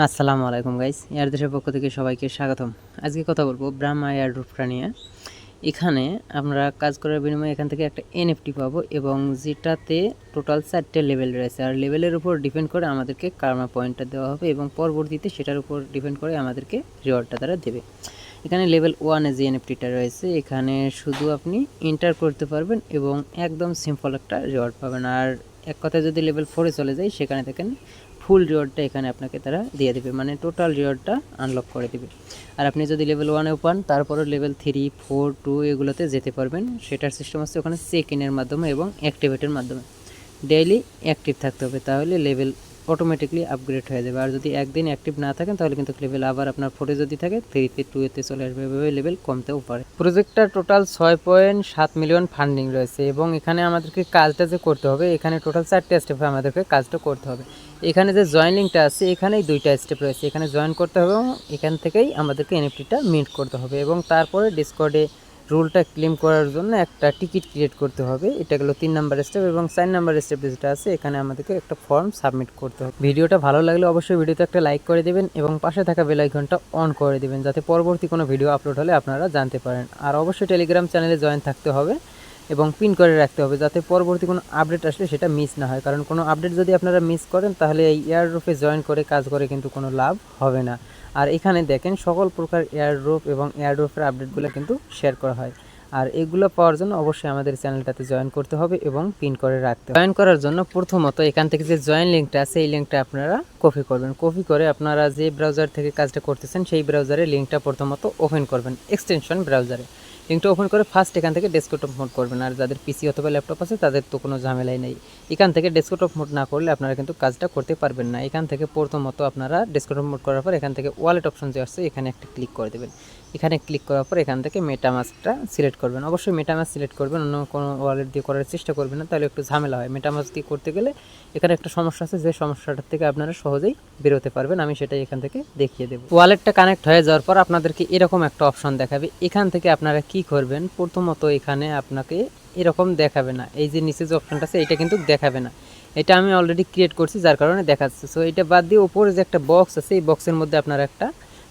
আসসালামু আলাইকুম guys air দেশের পক্ষ থেকে সবাইকে স্বাগতম। আজকে কথা বলব ব্রাহ্মা এয়ারড্রপটা নিয়ে। এখানে আমরা কাজ করার বিনিময়ে এখান থেকে একটা এনএফটি পাবো এবং যেটাতে টোটাল চারটে লেভেল রয়েছে। আর লেভেলের উপর ডিপেন্ড করে আমাদেরকে কার্মা পয়েন্টটা দেওয়া হবে এবং পরবর্তীতে সেটার উপর ডিপেন্ড করে আমাদেরকে রিওয়ার্ডটা তারা দেবে। এখানে লেভেল ওয়ানে যে এনএফটিটা রয়েছে, এখানে শুধু আপনি এন্টার করতে পারবেন এবং একদম সিম্পল একটা রিওয়ার্ড পাবেন। আর এক কথায় যদি লেভেল ফোরে চলে যায় সেখানে দেখেন ফুল রিওয়ার্ডটা এখানে আপনাকে তারা দিয়ে দেবে মানে টোটাল রিওয়ার্ডটা আনলক করে দেবে। আর আপনি যদি লেভেল ওয়ানেও পান, তারপরও লেভেল থ্রি ফোর টু এগুলোতে যেতে পারবেন। সেটার সিস্টেম হচ্ছে ওখানে চেক ইনের মাধ্যমে এবং অ্যাক্টিভেটের মাধ্যমে। ডেইলি অ্যাক্টিভ থাকতে হবে, তাহলে লেভেল অটোমেটিকলি আপগ্রেড হয়ে যাবে। আর যদি একদিন অ্যাক্টিভ না থাকেন, তাহলে কিন্তু লেভেল আবার আপনার ফোরে যদি থাকে থ্রিতে টুয়েতে চলে আসবে। এভাবে লেভেল কমতেও পারে। প্রজেক্টটার টোটাল ছয় পয়েন্ট সাত মিলিয়ন ফান্ডিং রয়েছে এবং এখানে আমাদেরকে কাজটা যে করতে হবে, এখানে টোটাল চারটে স্টেপে আমাদেরকে কাজটা করতে হবে। এখানে যে জয়েন লিঙ্কটা আছে, এখানেই দুইটা স্টেপ রয়েছে। এখানে জয়েন করতে হবে এবং এখান থেকেই আমাদেরকে এনএফটিটা মিন্ট করতে হবে এবং তারপরে ডিসকর্ডে রুলটা ক্লেম করার জন্য একটা টিকিট ক্রিয়েট করতে হবে। এটা গেলো তিন নাম্বার স্টেপ এবং চার নাম্বার স্টেপ যেটা আছে, এখানে আমাদেরকে একটা ফর্ম সাবমিট করতে হবে। ভিডিওটা ভালো লাগলে অবশ্যই ভিডিওতে একটা লাইক করে দেবেন এবং পাশে থাকা বেলাইকনটা অন করে দেবেন, যাতে পরবর্তী কোনো ভিডিও আপলোড হলে আপনারা জানতে পারেন। আর অবশ্যই টেলিগ্রাম চ্যানেলে জয়েন থাকতে হবে। এবং পিন করে রাখতে হবে যাতে পরবর্তী কোনো আপডেট আসলে সেটা মিস না হয়। কারণ কোনো আপডেট যদি আপনারা মিস করেন, তাহলে এই এয়ারড্রপে জয়েন করে কাজ করে কিন্তু কোনো লাভ হবে না। আর এখানে দেখেন সকল প্রকার এয়ারড্রপ এবং এয়ারড্রপের আপডেটগুলো কিন্তু শেয়ার করা হয়। আর এগুলো পাওয়ার জন্য অবশ্যই আমাদের চ্যানেলটাতে জয়েন করতে হবে এবং পিন করে রাখতে জয়েন করার জন্য প্রথমত এখান থেকে যে জয়েন লিঙ্কটা আছে, এই লিঙ্কটা আপনারা কপি করবেন। কপি করে আপনারা যে ব্রাউজার থেকে কাজটা করতেছেন, সেই ব্রাউজারে লিঙ্কটা প্রথমত ওপেন করবেন এক্সটেনশন ব্রাউজারে লিঙ্কটা ওপেন করে ফার্স্ট এখান থেকে ডেস্কটপ মোড করবেন। আর যাদের পিসি অথবা ল্যাপটপ আছে, তাদের তো কোনো ঝামেলাই নেই। এখান থেকে ডেস্কটপ মোড না করলে আপনারা কিন্তু কাজটা করতে পারবেন না। এখান থেকে প্রথমত আপনারা ডেস্কটপ মোড করার পর এখান থেকে ওয়ালেট অপশন যে আসছে, এখানে একটা ক্লিক করে দেবেন। এখানে ক্লিক করার পর এখান থেকে মেটামাস্কটা সিলেক্ট করবেন। অবশ্যই মেটামাস্ক সিলেক্ট করবেন, অন্য কোনো ওয়ালেট দিয়ে করার চেষ্টা করবেন না, তাহলে একটু ঝামেলা হয়। মেটামাস্ক দিয়ে করতে গেলে এখানে একটা সমস্যা আছে, যে সমস্যাটার থেকে আপনারা সহজেই বেরোতে পারবেন। আমি সেটাই এখান থেকে দেখিয়ে দেবো। ওয়ালেটটা কানেক্ট হয়ে যাওয়ার পর আপনাদেরকে এরকম একটা অপশন দেখাবে। এখান থেকে আপনারা কি করবেন? প্রথমত এখানে আপনাকে এরকম দেখাবে না। এই যে নিচে যে অপশনটা আছে, এটা কিন্তু দেখাবে না। এটা আমি অলরেডি ক্রিয়েট করছি, যার কারণে দেখাচ্ছে। সো এটা বাদ দিয়ে উপরে যে একটা বক্স আছে, এই বক্সের মধ্যে আপনারা একটা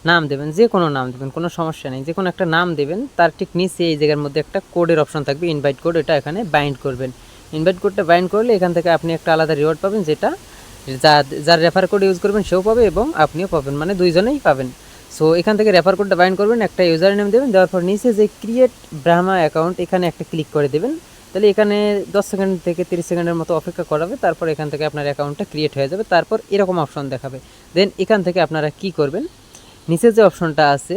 নাম দেবেন, যে কোনো নাম দেবেন, কোনো সমস্যা নেই। যে কোনো একটা নাম দেবেন, তার ঠিক নিচে এই জায়গার মধ্যে একটা কোডের অপশন থাকবে ইনভাইট কোড এটা এখানে বাইন্ড করবেন। ইনভাইট কোডটা বাইন্ড করলে এখান থেকে আপনি একটা আলাদা রিওয়ার্ড পাবেন, যেটা যার রেফার কোড ইউজ করবেন, সেও পাবে এবং আপনিও পাবেন মানে দুইজনেই পাবেন। সো এখান থেকে রেফার কোডটা বাইন্ড করবেন, একটা ইউজার নেম দেবেন, দেওয়ার পর নিচে যে ক্রিয়েট ব্রাহ্মা অ্যাকাউন্ট এখানে একটা ক্লিক করে দেবেন। তাহলে এখানে দশ সেকেন্ড থেকে তিরিশ সেকেন্ডের মতো অপেক্ষা করাবে, তারপর এখান থেকে আপনার অ্যাকাউন্টটা ক্রিয়েট হয়ে যাবে, তারপর এরকম অপশন দেখাবে। দেন এখান থেকে আপনারা কি করবেন? নিচে যে অপশনটা আছে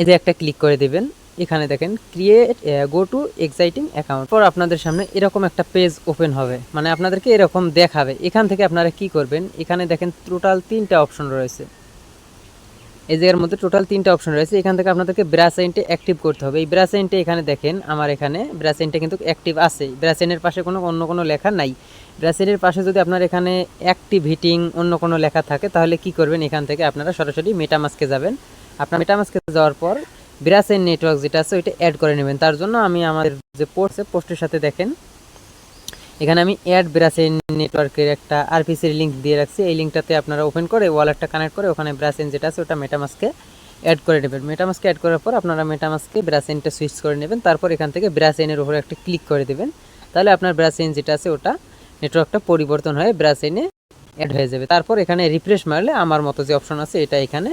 এতে একটা ক্লিক করে দেবেন। এখানে দেখেন create go to exciting account পর আপনাদের সামনে এরকম একটা পেজ ওপেন হবে। মানে আপনাদেরকে এরকম দেখাবে। এখান থেকে আপনারা কি করবেন? এখানে দেখেন টোটাল তিনটা অপশন রয়েছে। এই জায়গার মধ্যে টোটাল তিনটা অপশন রয়েছে। এখান থেকে আপনাদেরকে ব্রাসাইনটে অ্যাক্টিভ করতে হবে। এই ব্রাসাইনটে এখানে দেখেন, আমার এখানে ব্রাসাইনটা কিন্তু অ্যাক্টিভ আছে ব্রাসাইনের পাশে কোনো, অন্য কোনো লেখা নাই। ব্রাসাইনের পাশে যদি আপনার এখানে অ্যাক্টিভ হিটিং অন্য কোনো লেখা থাকে, তাহলে কি করবেন? এখান থেকে আপনারা সরাসরি মেটামাস্কে যাবেন। আপনার মেটামাস্কে যাওয়ার পর ব্রাসাইন নেটওয়ার্ক যেটা আছে, ওইটা অ্যাড করে নেবেন। তার জন্য আমি আমাদের যে পোস্টে পোস্টের সাথে দেখেন। এখানে আমি অ্যাড ব্রাসেন নেটওয়ার্কের একটা আরপিসির লিঙ্ক দিয়ে রাখছি। এই লিঙ্কটাতে আপনারা ওপেন করে ওয়ালেটটা কানেক্ট করে ওখানে ব্রাসেন যেটা আছে, ওটা মেটামাস্কে অ্যাড করে নেবেন। মেটামাস্কে অ্যাড করার পর আপনারা মেটামাস্কে ব্রাসেনটা সুইচ করে নেবেন। তারপর এখান থেকে ব্রাসেনের উপরে একটা ক্লিক করে দেবেন। তাহলে আপনার ব্রাসেন যেটা আছে, ওটা নেটওয়ার্কটা পরিবর্তন হয়ে ব্রাসেনে অ্যাড হয়ে যাবে। তারপর এখানে রিফ্রেশ মারলে আমার মতো যে অপশন আছে এটা এখানে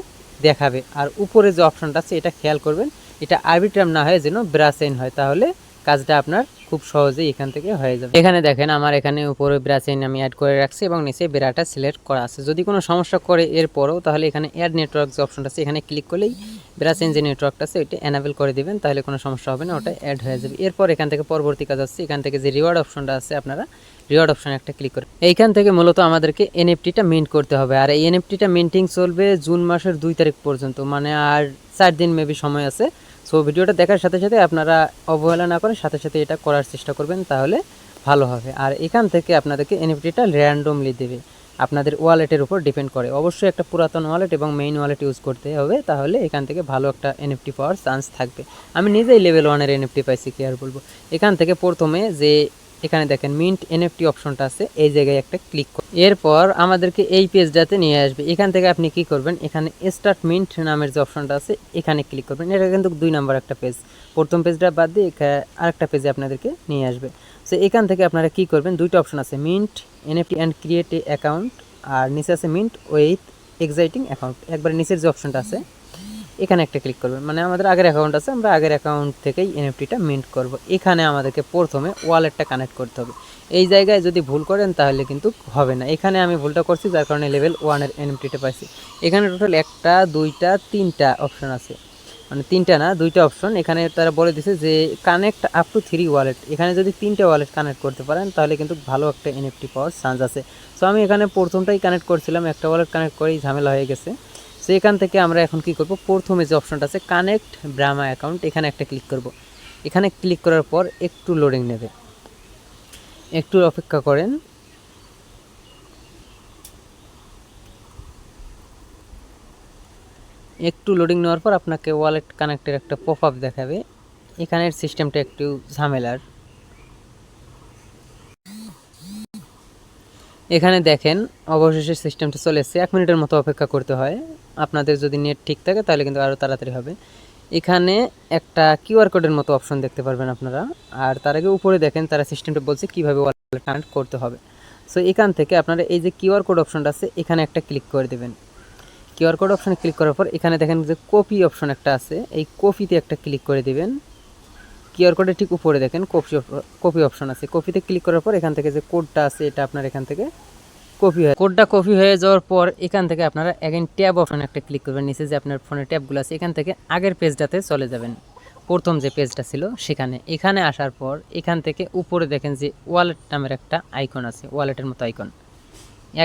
দেখাবে। আর উপরে যে অপশনটা আছে, এটা খেয়াল করবেন, এটা আরবিট্রাম না হয় যেন ব্রাসেন হয়। তাহলে কাজটা আপনার খুব সহজেই এখান থেকে হয়ে যাবে। এখানে দেখেন, আমার এখানে উপরে ব্রাসেন আমি অ্যাড করে রাখছি এবং নিচে বেড়াটা সিলেক্ট করা আছে। যদি কোনো সমস্যা করে এরপরও, তাহলে এখানে অ্যাড নেটওয়ার্ক যে অপশনটা আছে, এখানে ক্লিক করলেই ব্রাসেন যে নেটওয়ার্কটা আছে, ওইটা অ্যানাবেল করে দিবেন, তাহলে কোনো সমস্যা হবে না, ওটা অ্যাড হয়ে যাবে। এরপর এখান থেকে পরবর্তী কাজ আছে এখান থেকে যে রিওয়ার্ড অপশনটা আছে, আপনারা রিওয়ার্ড অপশনে একটা ক্লিক করে এইখান থেকে মূলত আমাদেরকে এনএফটিটা মিন্ট করতে হবে। আর এই এনএফটিটা মিন্টিং চলবে জুন মাসের দুই তারিখ পর্যন্ত মানে আর চার দিন মেবি সময় আছে। সো ভিডিওটা দেখার সাথে সাথে আপনারা অবহেলা না করে সাথে সাথে এটা করার চেষ্টা করবেন, তাহলে ভালো হবে। আর এখান থেকে আপনাদেরকে এনএফটিটা র্যান্ডমলি দেবে। আপনাদের ওয়ালেটের উপর ডিপেন্ড করে। অবশ্যই একটা পুরাতন ওয়ালেট এবং মেইন ওয়ালেট ইউজ করতে হবে, তাহলে এখান থেকে ভালো একটা এনএফটি পাওয়ার চান্স থাকবে। আমি নিজেই লেভেল ওয়ানের এনএফটি পাইছি, কি আর বলব। এখান থেকে প্রথমে যে এখানে দেখেন মিন্ট এনএফটি অপশনটা আছে, এই জায়গায় একটা ক্লিক করুন। এরপর আমাদেরকে এই পেজটাতে নিয়ে আসবে। এখান থেকে আপনি কি করবেন? এখানে স্টার্ট মিন্ট নামের যে অপশনটা আছে, এখানে ক্লিক করবেন। এটা কিন্তু দুই নাম্বার একটা পেজ প্রথম পেজটা বাদ দিয়ে আরেকটা পেজে আপনাদেরকে নিয়ে আসবে। সো এখান থেকে আপনারা কি করবেন? দুইটা অপশন আছে mint NFT and create account আর নিচে আছে মিন্ট উইথ এক্সাইটিং অ্যাকাউন্ট একবার নিচের যে অপশনটা আছে এখানে একটা ক্লিক করবেন। মানে আমাদের আগের অ্যাকাউন্ট আছে, আমরা আগের অ্যাকাউন্ট থেকেই এনএফটিটা মিন্ট করব। এখানে আমাদেরকে প্রথমে ওয়ালেটটা কানেক্ট করতে হবে। এই জায়গায় যদি ভুল করেন তাহলে কিন্তু হবে না। এখানে আমি ভুলটা করছি, যার কারণে লেভেল ওয়ানের এনএফটিটা পাইছি। এখানে টোটাল একটা, দুইটা, তিনটা অপশন আছে। মানে তিনটা না, দুইটা অপশন এখানে তারা বলে দিছে যে connect up to three wallet এখানে যদি তিনটা ওয়ালেট কানেক্ট করতে পারেন, তাহলে কিন্তু ভালো একটা এনএফটি পাওয়ার চান্স আছে। সো আমি এখানে প্রথমটাই কানেক্ট করছিলাম, একটা ওয়ালেট কানেক্ট করেই ঝামেলা হয়ে গেছে। সো এখান থেকে আমরা এখন কি করব? প্রথমে যে অপশনটা আছে কানেক্ট ব্রামা অ্যাকাউন্ট এখানে একটা ক্লিক করব। এখানে ক্লিক করার পর একটু লোডিং নেবে। একটু অপেক্ষা করেন। একটু লোডিং নেওয়ার পর আপনাকে ওয়ালেট কানেক্টের একটা পপ আপ দেখাবে। এখানের সিস্টেমটা একটু ঝামেলার। এখানে দেখেন, অবশেষে সিস্টেমটা চলে এসেছে। এক মিনিটের মতো অপেক্ষা করতে হয়। আপনাদের যদি নেট ঠিক থাকে, তাহলে কিন্তু আরও তাড়াতাড়ি হবে। এখানে একটা কিউআর কোডের মতো অপশন দেখতে পারবেন আপনারা। আর তার আগে উপরে দেখেন, তারা সিস্টেমটা বলছে কীভাবে ওয়ালেট কানেক্ট করতে হবে। সো এখান থেকে আপনারা এই যে কিউআর কোড অপশনটা আছে, এখানে একটা ক্লিক করে দেবেন। কিউআর কোড অপশনে ক্লিক করার পর, এখানে দেখেন যে কপি অপশন একটা আছে। এই কপিতে একটা ক্লিক করে দিবেন। কিউআর কোডের ঠিক উপরে দেখেন কপি কপি অপশন আছে। কপিতে ক্লিক করার পর এখান থেকে যে কোডটা আছে, এটা আপনার এখান থেকে কপি হয় কোডটা কপি হয়ে যাওয়ার পর এখান থেকে আপনারা অ্যাগেন ট্যাব অপশন একটা ক্লিক করবেন। নিচে যে আপনার ফোনের ট্যাবগুলো আছে, এখান থেকে আগের পেজটাতে চলে যাবেন। প্রথম যে পেজটা ছিল সেখানে। এখানে আসার পর এখান থেকে উপরে দেখেন যে ওয়ালেট নামের একটা আইকন আছে ওয়ালেটের মতো আইকন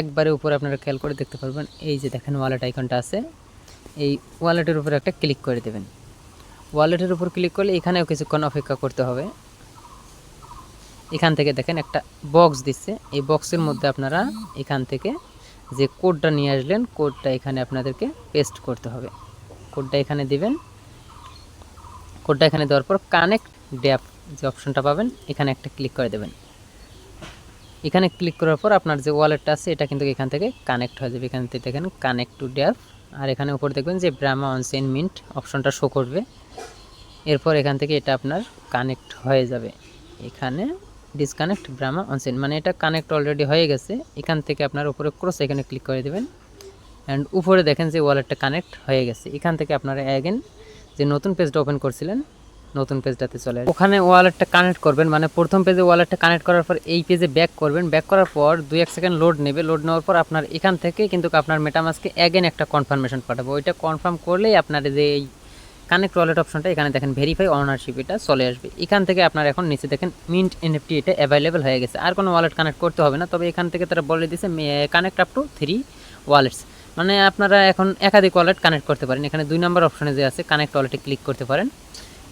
একবারে উপরে আপনারা খেয়াল করে দেখতে পারবেন। এই যে দেখেন ওয়ালেট আইকনটা আছে, এই ওয়ালেটের উপরে একটা ক্লিক করে দেবেন। ওয়ালেটের উপর ক্লিক করলে এখানেও কিছুক্ষণ অপেক্ষা করতে হবে। এখান থেকে দেখেন একটা বক্স দিচ্ছে। এই বক্সের মধ্যে আপনারা এখান থেকে যে কোডটা নিয়ে আসলেন কোডটা এখানে আপনাদেরকে পেস্ট করতে হবে। কোডটা এখানে দিবেন। কোডটা এখানে দেওয়ার পর কানেক্ট ড্যাপ যে অপশনটা পাবেন, এখানে একটা ক্লিক করে দেবেন। এখানে ক্লিক করার পর আপনার যে ওয়ালেটটা আছে, এটা কিন্তু এখান থেকে কানেক্ট হয়ে যাবে। এখান থেকে দেখেন কানেক্ট টু ড্যাপ আর এখানে উপর দেখবেন যে ব্রামা অনসেন মিন্ট অপশনটা শো করবে। এরপর এখান থেকে এটা আপনার কানেক্ট হয়ে যাবে। এখানে ডিসকানেক্ট ব্রামা অনসেন মানে এটা কানেক্ট অলরেডি হয়ে গেছে। এখান থেকে আপনার উপরে ক্রস এখানে ক্লিক করে দেবেন। অ্যান্ড উপরে দেখেন যে ওয়ালেটটা কানেক্ট হয়ে গেছে। এখান থেকে আপনারা অ্যাগেন যে নতুন পেজটা ওপেন করছিলেন নতুন পেজটাতে চলে। ওখানে ওয়ালেটটা কানেক্ট করবেন মানে প্রথম পেজে ওয়ালেটটা কানেক্ট করার পর এই পেজে ব্যাক করবেন। ব্যাক করার পর দুই এক সেকেন্ড লোড নেবে। লোড নেওয়ার পর আপনার এখান থেকে কিন্তু আপনার মেটামাসকে অ্যাগেন একটা কনফার্মেশন পাঠাবো। ওইটা কনফার্ম করলেই আপনার যে এই কানেক্ট ওয়ালেট অপশনটা এখানে দেখেন ভেরিফাই অনারশিপ এটা চলে আসবে। এখান থেকে আপনার এখন নিচে দেখেন মিন্ট এনএফটি এটা অ্যাভেলেবেল হয়ে গেছে। আর কোনো ওয়ালেট কানেক্ট করতে হবে না, তবে এখান থেকে তারা বলে দিয়েছে connect up to three wallets মানে আপনারা এখন একাধিক ওয়ালেট কানেক্ট করতে পারেন। এখানে দুই নম্বর অপশনে যে আছে কানেক্ট ওয়ালেটে ক্লিক করতে পারেন।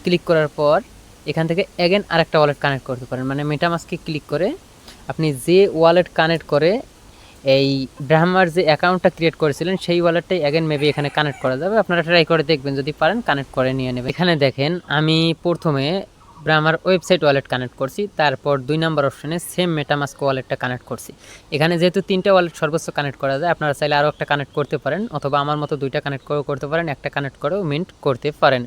ক্লিক করার পর এখান থেকে অ্যাগেন আরেকটা ওয়ালেট কানেক্ট করতে পারেন। মানে মেটামাস্কে ক্লিক করে আপনি যে ওয়ালেট কানেক্ট করে এই ব্রাহ্মার যে অ্যাকাউন্টটা ক্রিয়েট করেছিলেন, সেই ওয়ালেটটাই অ্যাগেন মেবি এখানে কানেক্ট করা যাবে। আপনারা ট্রাই করে দেখবেন। যদি পারেন কানেক্ট করে নিয়ে নেবেন। এখানে দেখেন, আমি প্রথমে ব্রাহ্মার ওয়েবসাইট ওয়ালেট কানেক্ট করছি, তারপর দুই নম্বর অপশনে সেম মেটামাস্ক ওয়ালেটটা কানেক্ট করছি। এখানে যেহেতু তিনটা ওয়ালেট সর্বোচ্চ কানেক্ট করা যায়, আপনারা চাইলে আরও একটা কানেক্ট করতে পারেন, অথবা আমার মতো দুইটা কানেক্ট করেও করতে পারেন, একটা কানেক্ট করেও মিন্ট করতে পারেন।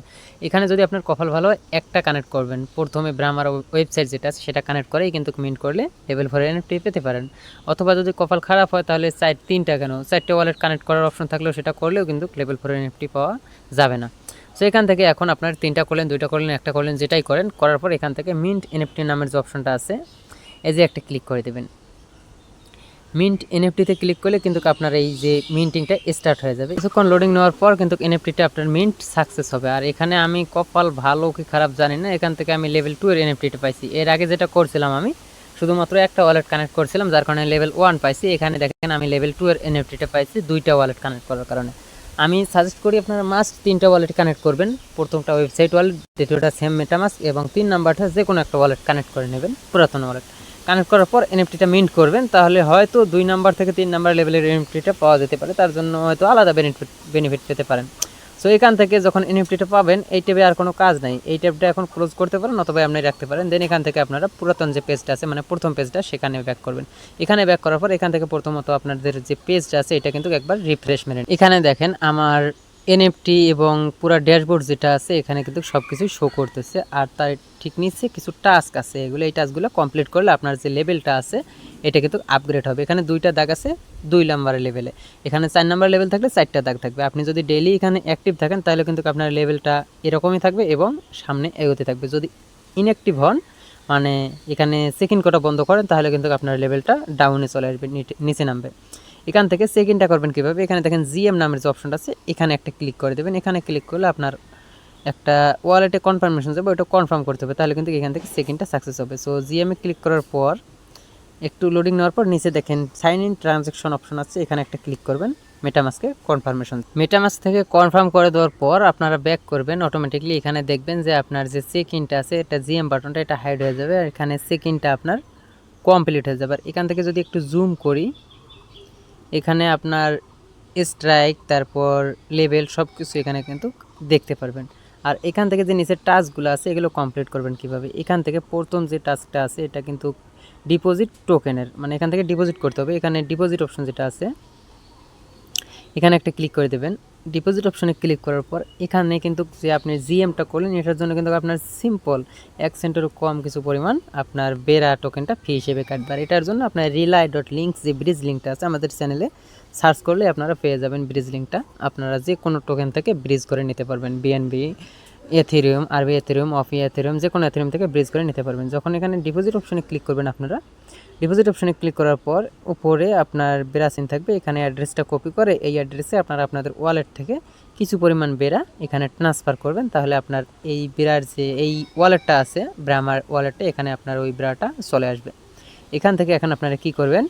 এখানে যদি আপনার কপাল ভালো একটা কানেক্ট করবেন। প্রথমে ব্রাহ্মার ওয়েবসাইট যেটা আছে, সেটা কানেক্ট করেই কিন্তু মিন্ট করলে লেভেল ফোর এনএফটি পেতে পারেন। অথবা যদি কপাল খারাপ হয়, তাহলে চার তিনটা কেন? চারটে ওয়ালেট কানেক্ট করার অপশন থাকলেও সেটা করলেও কিন্তু লেভেল ফোর এনএফটি পাওয়া যাবে না। সো এখান থেকে এখন আপনার তিনটা করলেন, দুইটা করলেন, একটা করলেন, যেটাই করেন, করার পর এখান থেকে মিন্ট এনএফটি নামের যে অপশনটা আছে, এই যে একটা ক্লিক করে দেবেন। মিন্ট এনএফটিতে ক্লিক করলে কিন্তু আপনার এই যে মিন্টিংটা স্টার্ট হয়ে যাবে। কিছুক্ষণ লোডিং নেওয়ার পর কিন্তু এনএফটিটা আপনার মিন্ট সাকসেস হবে। আর এখানে আমি কপাল ভালো কি খারাপ জানি না, এখান থেকে আমি লেভেল টু এর এনএফটিটা পাইছি। এর আগে যেটা করছিলাম আমি, শুধুমাত্র একটা ওয়ালেট কানেক্ট করছিলাম, যার কারণে লেভেল ওয়ান পাইছি। এখানে দেখেন আমি লেভেল টু এর এনএফটিটা পাইছি, দুইটা ওয়ালেট কানেক্ট করার কারণে। আমি সাজেস্ট করি আপনারা মাস্ট তিনটা ওয়ালেট কানেক্ট করবেন। প্রথমটা ওয়েবসাইট ওয়ালেট দ্বিতীয়টা সেম মেটামাস এবং তিন নাম্বারটা যে কোনো একটা ওয়ালেট কানেক্ট করে নেবেন, পুরাতন ওয়ালেট কানেক্ট করার পর এনএফটিটা মিন্ট করবেন, তাহলে হয়তো দুই নাম্বার থেকে তিন নাম্বার লেভেলের এনএফটিটা পাওয়া যেতে পারে, তার জন্য হয়তো আলাদা বেনিফিট বেনিফিট পেতে পারেন। সো এখান থেকে যখন এনএফটিটা পাবেন, এই ট্যাবে আর কোনো কাজ নাই। এই ট্যাবটা এখন ক্লোজ করতে পারেন, অথবা আপনি রাখতে পারেন। দেন এখান থেকে আপনারা পুরাতন যে পেজটা আছে মানে প্রথম পেজটা সেখানে ব্যাক করবেন। এখানে ব্যাক করার পর এখান থেকে প্রথমত আপনাদের যে পেজটা আছে, এটা কিন্তু একবার রিফ্রেশ মেরেন এখানে দেখেন, আমার এনএফটি এবং পুরো ড্যাশবোর্ড যেটা আছে, এখানে কিন্তু সব কিছুই শো করতেছে। আর তার ঠিক নিচে কিছু টাস্ক আছে। এগুলো, এই টাস্কগুলো কমপ্লিট করলে আপনার যে লেভেলটা আছে, এটা কিন্তু আপগ্রেড হবে। এখানে দুইটা দাগ আছে, দুই নাম্বারের লেভেলে এখানে চার নাম্বার লেভেল থাকলে চারটা দাগ থাকবে। আপনি যদি ডেইলি এখানে অ্যাক্টিভ থাকেন, তাহলে কিন্তু আপনার লেভেলটা এরকমই থাকবে এবং সামনে এগোতে থাকবে। যদি ইনঅ্যাক্টিভ হন মানে এখানে সেকেন্ড কটা বন্ধ করেন, তাহলে কিন্তু আপনার লেভেলটা ডাউনে চলে আসবে নিচে নামবে। এখান থেকে সেকেন্ডটা করবেন কীভাবে? এখানে দেখেন জিএম নামের যে অপশনটা আছে, এখানে একটা ক্লিক করে দেবেন। এখানে ক্লিক করলে আপনার একটা ওয়ালেটে কনফার্মেশন যাবে ওটা কনফার্ম করতে হবে। তাহলে কিন্তু এখান থেকে সেকেন্ডটা সাকসেস হবে। সো জিএমে ক্লিক করার পর, একটু লোডিং নেওয়ার পর নিচে দেখেন সাইন ইন ট্রানজ্যাকশন অপশন আছে। এখানে একটা ক্লিক করবেন মেটামাসকে কনফার্মেশন মেটামাস থেকে কনফার্ম করে দেওয়ার পর আপনারা ব্যাক করবেন অটোমেটিকলি এখানে দেখবেন যে আপনার যে চেক ইনটা আছে, এটা জিএম বাটনটা এটা হাইড হয়ে যাবে। আর এখানে চেক ইনটা আপনার কমপ্লিট হয়ে যাবে। আর এখান থেকে যদি একটু জুম করি এখানে আপনার স্ট্রাইক তারপর লেভেল সব কিছু এখানে কিন্তু দেখতে পারবেন। আর এখান থেকে যে নিচের টাস্কগুলো আছে, এগুলো কমপ্লিট করবেন কীভাবে? এখান থেকে প্রথম যে টাস্কটা আছে, এটা কিন্তু ডিপোজিট টোকেনের মানে এখান থেকে ডিপোজিট করতে হবে। এখানে ডিপোজিট অপশন যেটা আছে এখানে একটা ক্লিক করে দেবেন। ডিপোজিট অপশনে ক্লিক করার পর এখানে কিন্তু যে আপনি জিএমটা করলেন, এটার জন্য কিন্তু আপনার সিম্পল এক সেন্টেরও কম কিছু পরিমাণ আপনার বেরা টোকেনটা ফি হিসেবে কাটবে। আর এটার জন্য আপনার রিলাই ডট লিঙ্ক যে ব্রিজ লিঙ্কটা আছে আমাদের চ্যানেলে সার্চ করলে আপনারা পেয়ে যাবেন ব্রিজ লিঙ্কটা আপনারা যে কোনো টোকেন থেকে ব্রিজ করে নিতে পারবেন। বিএনবি এথেরিয়াম আরবি এথেরিয়াম অফি এথেরিয়াম যে কোনো এথেরিয়াম থেকে ব্রিজ করে নিতে পারবেন। যখন এখানে ডিপোজিট অপশনে ক্লিক করবেন আপনারা ডিপোজিট অপশনে ক্লিক করার পর উপরে আপনার বেরাসিন থাকবে। এখানে অ্যাড্রেসটা কপি করে এই অ্যাড্রেসে আপনারা আপনাদের ওয়ালেট থেকে কিছু পরিমাণ বেরা এখানে ট্রান্সফার করবেন। তাহলে আপনার এই বেরার যে এই ওয়ালেটটা আছে ব্রামার ওয়ালেটটা এখানে আপনার ওই বেরাটা চলে আসবে। এখান থেকে এখন আপনারা কি করবেন?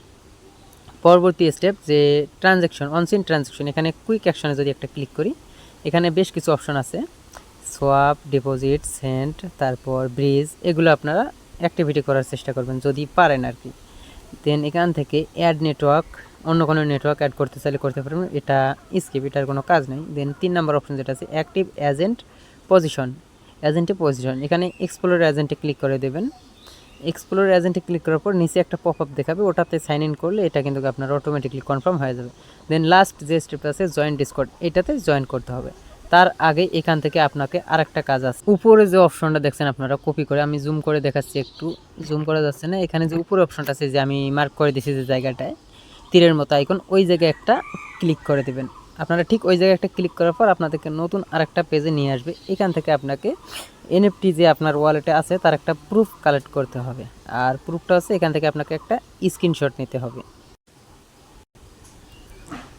পরবর্তী স্টেপ যে ট্রানজ্যাকশন অনসিন ট্রানজ্যাকশন এখানে কুইক অ্যাকশনে যদি একটা ক্লিক করি, এখানে বেশ কিছু অপশন আছে। সোয়াপ ডিপোজিট সেন্ট তারপর ব্রিজ এগুলো আপনারা অ্যাক্টিভিটি করার চেষ্টা করবেন, যদি পারেন আর কি। দেন এখান থেকে অ্যাড নেটওয়ার্ক অন্য কোনো নেটওয়ার্ক অ্যাড করতে চাইলে করতে পারবেন এটা স্কিপ এটার কোনো কাজ নেই। দেন তিন নম্বর অপশন যেটা আছে অ্যাক্টিভ এজেন্ট পজিশন এজেন্টে পজিশন এখানে এক্সপ্লোর এজেন্টে ক্লিক করে দেবেন। এক্সপ্লোর এজেন্টে ক্লিক করার পর নিচে একটা পপ আপ দেখাবে, ওটাতে সাইন ইন করলে এটা কিন্তু আপনার অটোমেটিকলি কনফার্ম হয়ে যাবে। দেন লাস্ট যে স্টেপটা আছে জয়েন ডিসকর্ড এটাতে জয়েন করতে হবে। তার আগে এখান থেকে আপনাকে আরেকটা কাজ আছে। উপরে যে অপশনটা দেখছেন আপনারা কপি করে আমি জুম করে দেখাচ্ছি একটু। জুম করা যাচ্ছে না, এখানে যে উপরে অপশনটা আছে যে আমি মার্ক করে দিছি যে জায়গাটায়, তীরের মতো আইকন ওই জায়গায় একটা ক্লিক করে দেবেন। আপনারা ঠিক ওই জায়গায় একটা ক্লিক করার পর আপনাদেরকে নতুন আরেকটা পেজে নিয়ে আসবে। এখান থেকে আপনাকে এনএফটি যে আপনার ওয়ালেটে আছে, তার একটা প্রুফ কালেক্ট করতে হবে। আর প্রুফটা আছে এখান থেকে আপনাকে একটা স্ক্রিনশট নিতে হবে।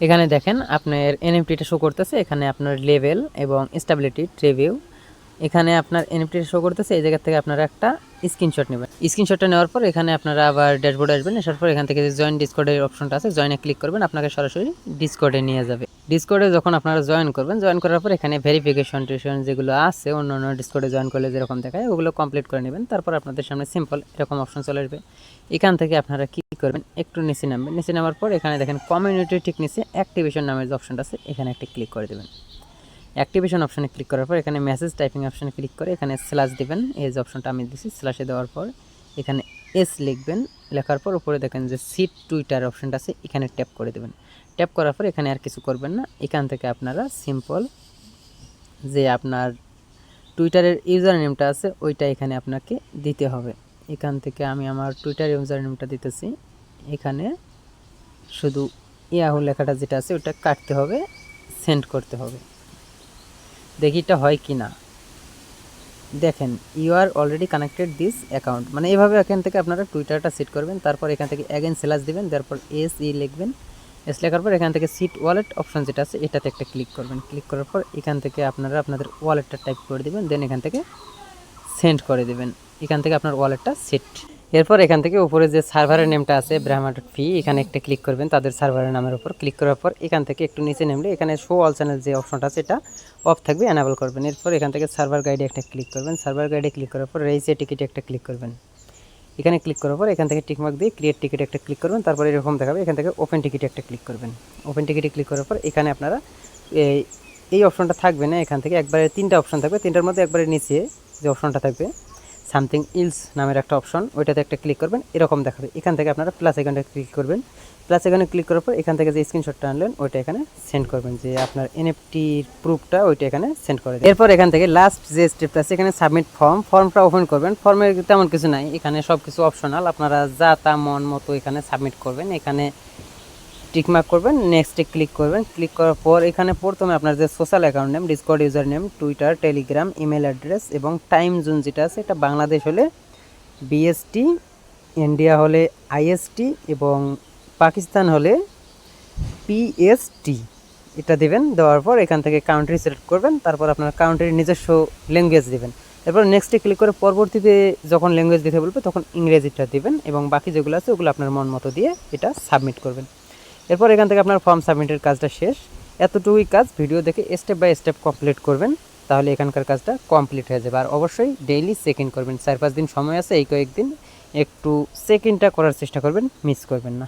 এখানে দেখেন আপনার এনএফটিটা শো করতেছে, এখানে আপনার লেভেল এবং স্টেবিলিটি ট্রিভিউ এখানে আপনার এনএফটিটা শো করতেছে, এই জায়গা থেকে আপনারা একটা স্ক্রিনশট নেবেন। স্ক্রিনশটটা নেওয়ার পর এখানে আপনারা আবার ড্যাশবোর্ডে আসবেন, আসার পর এখান থেকে যে জয়েন ডিসকোডের অপশনটা আছে জয়েনে ক্লিক করবেন, আপনাকে সরাসরি ডিসকোডে নিয়ে যাবে। ডিসকোডে যখন আপনারা জয়েন করবেন জয়েন করার পর এখানে ভেরিফিকেশন টেশন যেগুলো আছে অন্য অন্য ডিসকোডে জয়েন করলে যেরকম দেখায়, ওগুলো কমপ্লিট করে নেবেন। তারপর আপনাদের সামনে সিম্পল এরকম অপশন চলে আসবে। এখান থেকে আপনারা কি করবেন, একটু নিচে নামবেন। নিচে নামার পর এখানে দেখেন কমিউনিটি ঠিক নিচে অ্যাক্টিভেশন নামের যে অপশনটা আছে, এখানে একটা ক্লিক করে দেবেন। অ্যাক্টিভেশন অপশানে ক্লিক করার পর এখানে মেসেজ টাইপিং অপশনে ক্লিক করে এখানে স্ল্যাশ দিবেন। এই যে অপশনটা আমি দিছি স্ল্যাশে দেওয়ার পর এখানে এস লিখবেন। লেখার পর উপরে দেখেন যে সিট টুইটার অপশনটা আছে, এখানে ট্যাপ করে দেবেন। ট্যাপ করার পর এখানে আর কিছু করবেন না। এখান থেকে আপনারা সিম্পল যে আপনার টুইটারের ইউজার নেমটা আছে, ওইটা এখানে আপনাকে দিতে হবে। এখান থেকে আমি আমার টুইটার ইউজার নেমটা দিতেছি। এখানে শুধু ইয়াহু লেখাটা যেটা আছে, ওটা কাটতে হবে সেন্ড করতে হবে। দেখি এটা হয় কি না দেখেন you are already connected this account মানে এভাবে এখান থেকে আপনারা টুইটারটা সেট করবেন, তারপর এখান থেকে অ্যাগেন সেলাস দিবেন, তারপর এস ই লিখবেন। এস লেখার পর এখান থেকে সিট ওয়ালেট অপশন যেটা আছে, এটাতে একটা ক্লিক করবেন। ক্লিক করার পর এখান থেকে আপনারা আপনাদের ওয়ালেটটা টাইপ করে দিবেন দেন এখান থেকে সেন্ড করে দিবেন। এখান থেকে আপনার ওয়ালেটটা সেট এরপর এখান থেকে উপরে যে সার্ভারের নেমটা আছে ব্রাহ্মা ডট ফি এখানে একটা ক্লিক করবেন, তাদের সার্ভারের নামের উপর ক্লিক করার পর এখান থেকে একটু নিচে নেমলে এখানে শো অল চ্যানেল যে অপশনটা আছে, এটা অফ থাকবে অ্যানাবল করবেন। এরপর এখান থেকে সার্ভার গাইডে একটা ক্লিক করবেন। সার্ভার গাইডে ক্লিক করার পর রেজিস্টার টিকিটে একটা ক্লিক করবেন। এখানে ক্লিক করার পর এখান থেকে টিকমার্ক দিয়ে ক্রিয়েট টিকিট একটা ক্লিক করবেন, তারপর এরকম দেখাবে, এখান থেকে ওপেন টিকিটে একটা ক্লিক করবেন। ওপেন টিকিটে ক্লিক করার পর এখানে আপনারা এই এই অপশনটা থাকবে না, এখান থেকে একবারে তিনটা অপশন থাকবে, তিনটার মধ্যে একবারে নিচে যে অপশনটা থাকবে সামথিং ইলস নামের একটা অপশন, ওইটাতে একটা ক্লিক করবেন, এরকম দেখাবে। এখান থেকে আপনারা প্লাস এখানটা ক্লিক করবেন। প্লাস এখানে ক্লিক করার পর এখান থেকে যে স্ক্রিনশটটা আনলেন, ওইটা এখানে সেন্ড করবেন, যে আপনার এনএফটির প্রুফটা ওইটা এখানে সেন্ড করে দেবেন। এরপর এখান থেকে লাস্ট যে স্টেপটা আছে, এখানে সাবমিট ফর্ম ফর্মটা ওপেন করবেন ফর্মে তেমন কিছু নাই, এখানে সব কিছু অপশনাল আপনারা যা তা মন মতো এখানে সাবমিট করবেন, এখানে টিকমার্ক করবেন নেক্সটে ক্লিক করবেন। ক্লিক করার পর এখানে প্রথমে আপনার যে social account name Discord user name Twitter Telegram email address এবং টাইম জোন যেটা আছে এটা বাংলাদেশ হলে বিএসটি ইন্ডিয়া হলে আইএসটি এবং পাকিস্তান হলে পিএসটি এটা দেবেন, দেওয়ার পর এখান থেকে কাউন্ট্রি সিলেক্ট করবেন, তারপর আপনার কান্ট্রির নিজস্ব ল্যাঙ্গুয়েজ দেবেন। এরপর নেক্সটে ক্লিক করে পরবর্তীতে যখন ল্যাঙ্গুয়েজ দিতে বলবে তখন ইংরেজিটা দেবেন এবং বাকি যেগুলো আছে ওগুলো আপনার মন মতো দিয়ে এটা সাবমিট করবেন। এরপর এখান থেকে আপনার ফর্ম সাবমিটের কাজটা শেষ। এতটুকুই কাজ ভিডিও দেখে স্টেপ বাই স্টেপ কমপ্লিট করবেন, তাহলে এখানকার কাজটা কমপ্লিট হয়ে যাবে। আর অবশ্যই ডেইলি চেক ইন করবেন। চার পাঁচ দিন সময় আছে, এই কয়েকদিন একটু চেক ইনটা করার চেষ্টা করবেন মিস করবেন না।